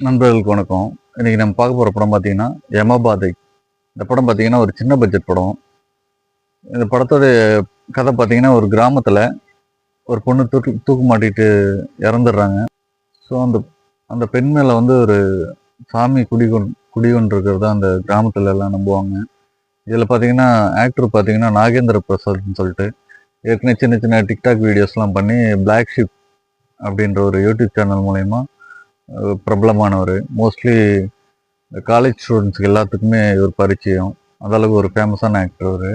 நண்பர்களுக்கு வணக்கம். இன்னைக்கு நம்ம பார்க்க போகிற படம் பார்த்தீங்கன்னா யமபாதை. இந்த படம் பார்த்தீங்கன்னா ஒரு சின்ன பட்ஜெட் படம். இந்த படத்தோட கதை பார்த்தீங்கன்னா ஒரு கிராமத்தில் ஒரு பொண்ணு தூக்கு தூக்கு மாட்டிட்டு இறந்துடுறாங்க. ஸோ அந்த அந்த பெண் மேலே வந்து ஒரு சாமி குடிகொண் குடிகொண்டிருக்கிறதா அந்த கிராமத்துல எல்லாம் நம்புவாங்க. இதில் பார்த்தீங்கன்னா ஆக்டர் பார்த்தீங்கன்னா நாகேந்திர பிரசாத்னு சொல்லிட்டு ஏற்கனவே சின்ன சின்ன டிக்டாக் வீடியோஸ்லாம் பண்ணி பிளாக் ஷிப் அப்படின்ற ஒரு யூடியூப் சேனல் மூலயமா பிரபலமானவர். மோஸ்ட்லி காலேஜ் ஸ்டூடெண்ட்ஸ்க்கு எல்லாத்துக்குமே இவர் பரிச்சயம். அந்த அளவுக்கு ஒரு ஃபேமஸான ஆக்டர் அவர்.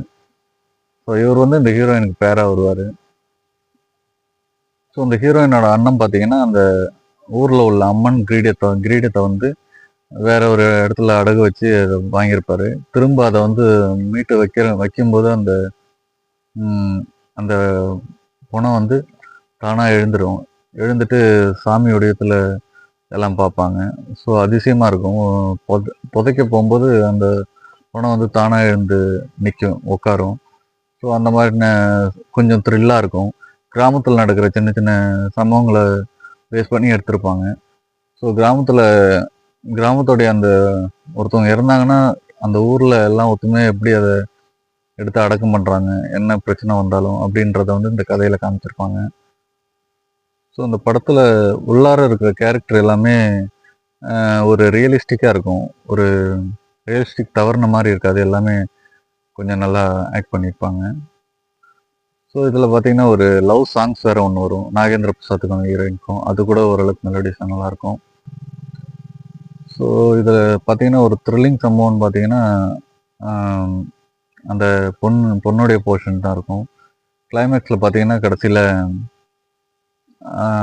ஸோ இவர் வந்து இந்த ஹீரோயினுக்கு பேராக வருவார். ஸோ இந்த ஹீரோயினோட அண்ணன் பார்த்தீங்கன்னா அந்த ஊரில் உள்ள அம்மன் கிரீடத்தை கிரீடத்தை வந்து வேற ஒரு இடத்துல அடகு வச்சு அதை வாங்கியிருப்பாரு. திரும்ப அதை வந்து மீட்டு வைக்கிற வைக்கும்போது அந்த அந்த பணம் வந்து தானாக எழுந்துடும் எழுந்துட்டு சாமி உடையத்தில் எல்லாம் பார்ப்பாங்க. ஸோ அதிசயமாக இருக்கும். புத புதைக்க போகும்போது அந்த பணம் வந்து தானாக எழுந்து நிற்கும் உட்காரும். ஸோ அந்த மாதிரி கொஞ்சம் த்ரில்லாக இருக்கும். கிராமத்தில் நடக்கிற சின்ன சின்ன சம்பவங்களை பேஸ் பண்ணி எடுத்திருப்பாங்க. ஸோ கிராமத்தில் கிராமத்துடைய அந்த ஒருத்தவங்க இறந்தாங்கன்னா அந்த ஊரில் எல்லாம் ஒத்துமே எப்படி அதை எடுத்து அடக்கம் பண்ணுறாங்க என்ன பிரச்சனை வந்தாலும் அப்படின்றத வந்து இந்த கதையில் காமிச்சிருப்பாங்க. ஸோ அந்த படத்தில் உள்ளார இருக்கிற கேரக்டர் எல்லாமே ஒரு ரியலிஸ்டிக்காக இருக்கும். ஒரு ரியலிஸ்டிக் தவறுன மாதிரி இருக்காது. எல்லாமே கொஞ்சம் நல்லா ஆக்ட் பண்ணியிருப்பாங்க ஸோ இதில் பார்த்தீங்கன்னா ஒரு லவ் சாங்ஸ் வேறு ஒன்று வரும். நாகேந்திர பிரசாத்துக்கும் ஹீரோயினுக்கும் அது கூட ஓரளவுக்கு மெலடிஸாக நல்லாயிருக்கும் ஸோ இதில் பார்த்தீங்கன்னா ஒரு த்ரில்லிங் சம்பவம்னு பார்த்தீங்கன்னா அந்த பொண்ணு பொண்ணுடைய போர்ஷன் தான் இருக்கும். கிளைமேக்ஸில் பார்த்தீங்கன்னா கடைசியில்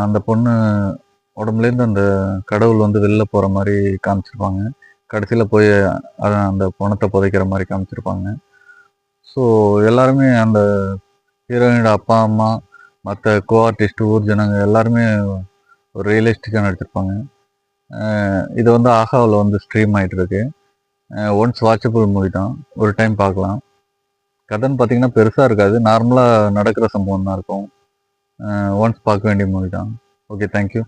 அந்த பொண்ணு உடம்புலேருந்து அந்த கடவுள் வந்து வெளில போகிற மாதிரி காமிச்சிருப்பாங்க. கடைசியில் போய் அந்த பணத்தை புதைக்கிற மாதிரி காமிச்சிருப்பாங்க. ஸோ எல்லாருமே அந்த ஹீரோயினோட அப்பா அம்மா மற்ற கோ ஆர்டிஸ்ட் ஊர் ஜனங்க எல்லாருமே ஒரு ரியலிஸ்டிக்காக நடிச்சிருப்பாங்க. இது வந்து ஆஹாவில் வந்து ஸ்ட்ரீம் ஆகிட்டு இருக்கு ஒன்ஸ் வாட்சபிள் மூவி தான். ஒரு டைம் பார்க்கலாம். கதைன்னு பார்த்தீங்கன்னா பெருசாக இருக்காது. நார்மலாக நடக்கிற சம்பவம் தான் இருக்கும். ஒன்ஸ் பார்க்க வேண்டிய மூவி தான் ஓகே தேங்க்யூ